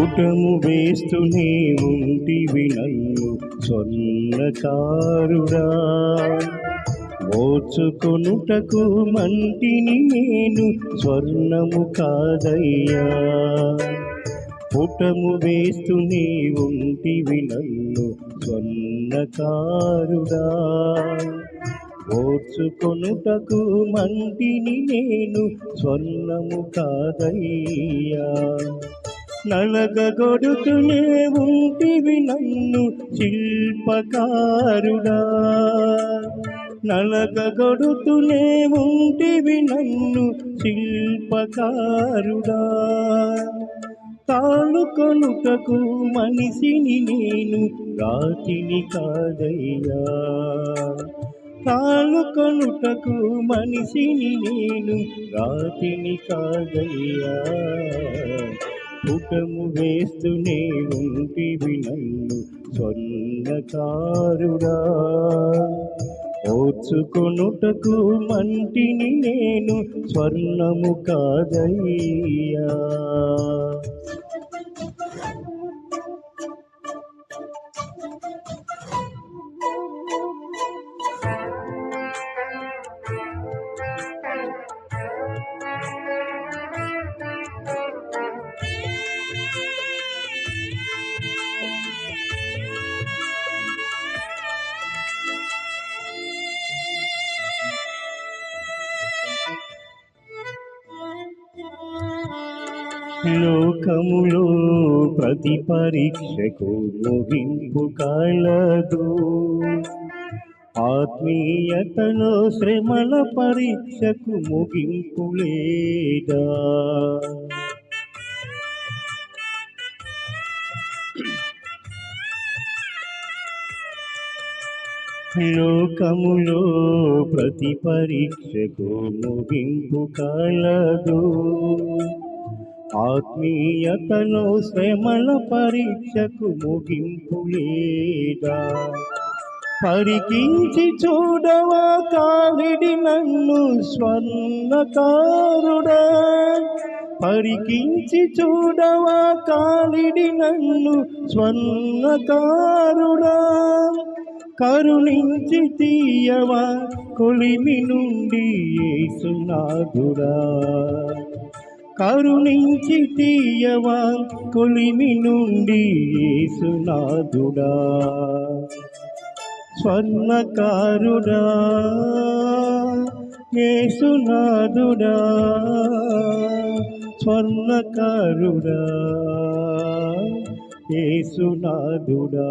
పుటము వేస్తూనే ఉంటివి నన్ను సొన్నకారుడా ఓచుకొనుటకు మంటిని నేను స్వర్ణము కాదయ్యా. పుటము వేస్తూనే ఉంటివి నన్ను స్వర్ణకారుడా. ఓర్చుకొనుటకు మంటిని నేను స్వర్ణము కాదయ్యా. నలగగొడుతూనే ఉంటివి నన్ను శిల్పకారుడా. నలగగొడుతూనే ఉంటివి నన్ను శిల్పకారుడా. తాళుకొనుటకు మనిషిని నేను రాతిని కాదయ్యా. తాళుకొనుటకు మనిషిని నేను రాతిని కాదయ్యా. పుటము వేస్తూనే ఉంటివి నన్ను స్వర్ణకారుడా. ఓర్చుకొనుటకు మంటిని నేను స్వర్ణము కాదయ్యా. లోకములో ప్రతి పరీక్షకు ముగింపు కలదు. ఆత్మీయతలో శ్రమల పరీక్షకు ముగింపు లేదా? లోకములో ప్రతి పరీక్షకు ముగింపు కలదు. ఆత్మీయతలో శ్రమల పరీక్షకు ముగింపు లేదా? పరికించి చూడవా కావిడి నన్ను స్వర్ణకారుడా? పరికించి చూడవా కాలిడి నన్ను స్వర్ణకారుడా? కరుణించి తీయవా కొలిమి నుండి యేసునాథుడా కరుణించి తీయవా కొలిమి నుండి యేసునాథుడా. స్వర్ణకారుడా. యేసునాథుడా. స్వర్ణకారుడా. యేసునాథుడా.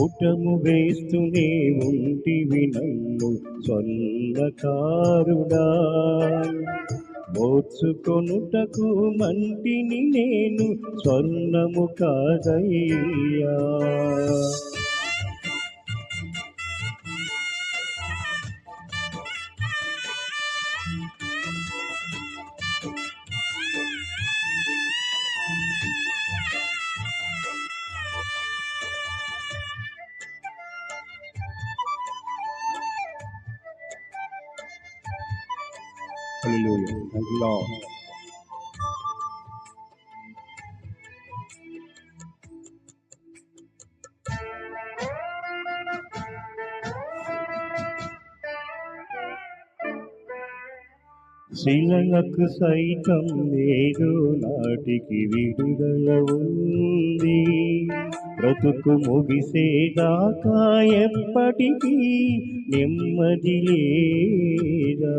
పుటము వేస్తూనే ఉంటివి నన్ను స్వర్ణకారుడా. మోచుకొనుటకు మంటిని నేను స్వర్ణము కాదయ్యా. Hallelujah. Thank you, Lord. శిలలకు సైతం ఏదో నాటికి విడుదల ఉంది బ్రతుకు ముగిసేదాకా ఎప్పటికీ నెమ్మది లేదా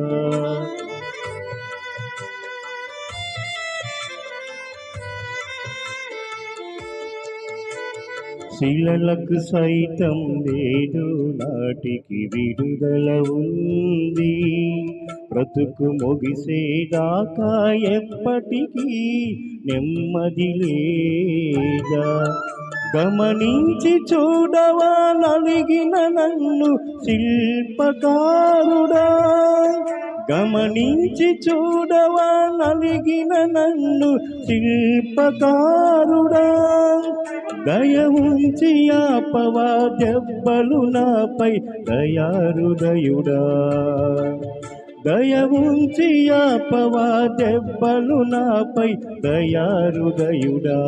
శిలలకు సైతం లేదు నాటికి విడుదల ఉంది. బ్రతుకు ముగిసేదాకా ఎప్పటికీ నెమ్మది లేదా? గమనించి చూడవా నలిగిన నన్ను శిల్పకారుడా? గమనించి చూడవా నలిగిన నన్ను శిల్పకారుడా? దయముంచి ఆపవా దెబ్బలు నాపై దయారుదయుడా దయముంచి ఆపవా దెబ్బలు నాపై దయారుదయుడా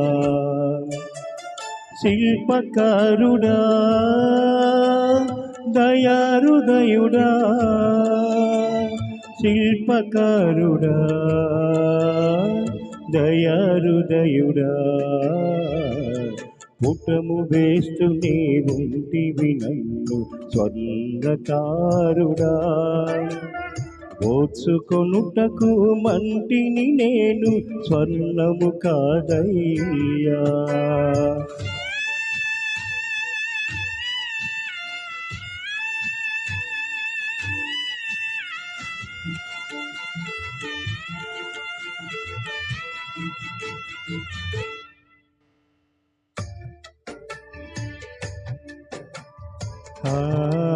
శిల్పకారుడా దయారుదయుడా శిల్పకారుడా దయారుదయుడా పుటము వేస్తు ఉంటివి నన్ను స్వర్ణకారుడా ఓర్చుకొనుటకు మంటిని నేను స్వర్ణము కాదయ్యా. Ah.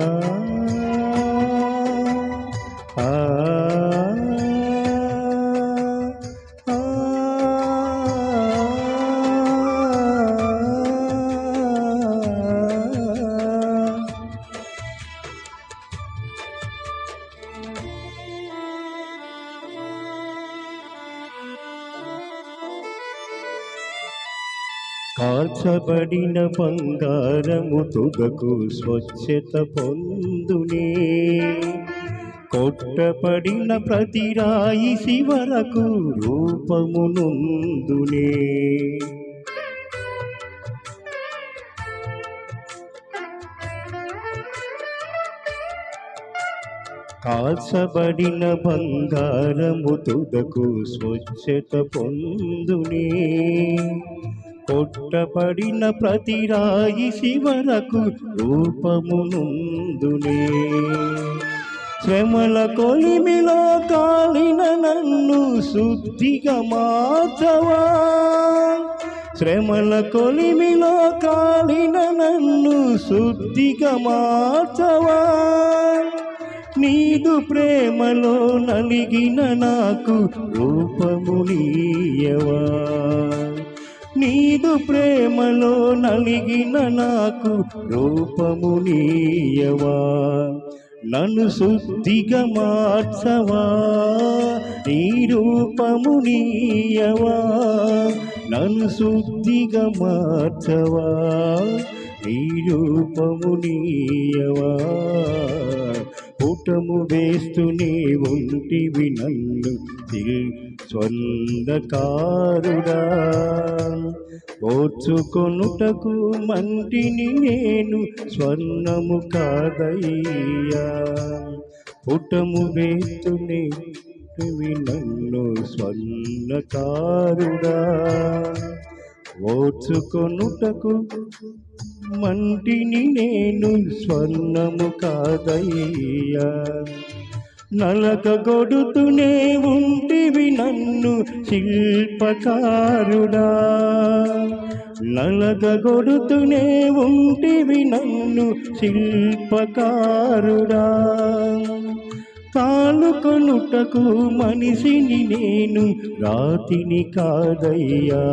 మార్చబడిన బంగారము తుగకు స్వచ్ఛత పొందునే. కొట్టబడిన ప్రతి రాయి శివరకు రూపమునుందునే కాల్చబడిన బంగారము తుదకు స్వచ్ఛత పొందునే. కొట్టబడిన ప్రతి రాయి శివరకు రూపమునుందునే శ్రమల కొలిమిలో కాలిన నన్ను శుద్ధిగా మార్చవా? శ్రమల కొలిమిలో కాలిన నన్ను శుద్ధిగా మార్చవా? నీదు ప్రేమలో నలిగిన నాకు రూపమునీయవా నీదు ప్రేమలో నలిగిన నాకు రూపము నీయవా? నన్ను శుద్ధిగా మార్చవా? నీ రూపము నీయవా? నన్ను శుద్ధిగా మార్చవా? నీ రూపము నీయవా? పుటము వేస్తూనే ఉంటివి నన్ను తిల్ స్వందకారుడా ఓర్చుకొనుటకు మంటిని నేను స్వర్ణము కాదయ్యా. పుటము వేస్తూనే నన్ను స్వర్ణకారుడా. ఓర్చుకొనుటకు మంటిని నేను స్వర్ణము కాదయ్యా. నలక గొడుతూనే ఉంటివి నన్ను శిల్పకారుడా. నలక గొడుతూనే ఉంటివి నన్ను శిల్పకారుడా. కాలుకొనుటకు మనిషిని నేను రాతిని కాదయ్యా.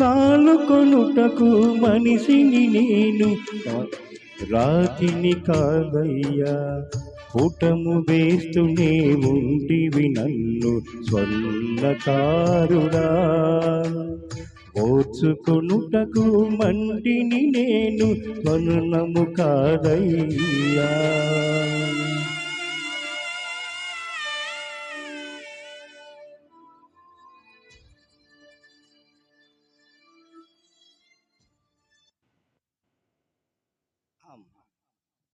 కాలుకొనుటకు మనిషిని నేను రాతిని కాదయ్యా. కూటము వేస్తూనే ఉంటివి నన్ను స్వర్ణకారుడా. ఓర్చుకొనుటకు మంటిని నేను స్వర్ణము కాదయ్యా.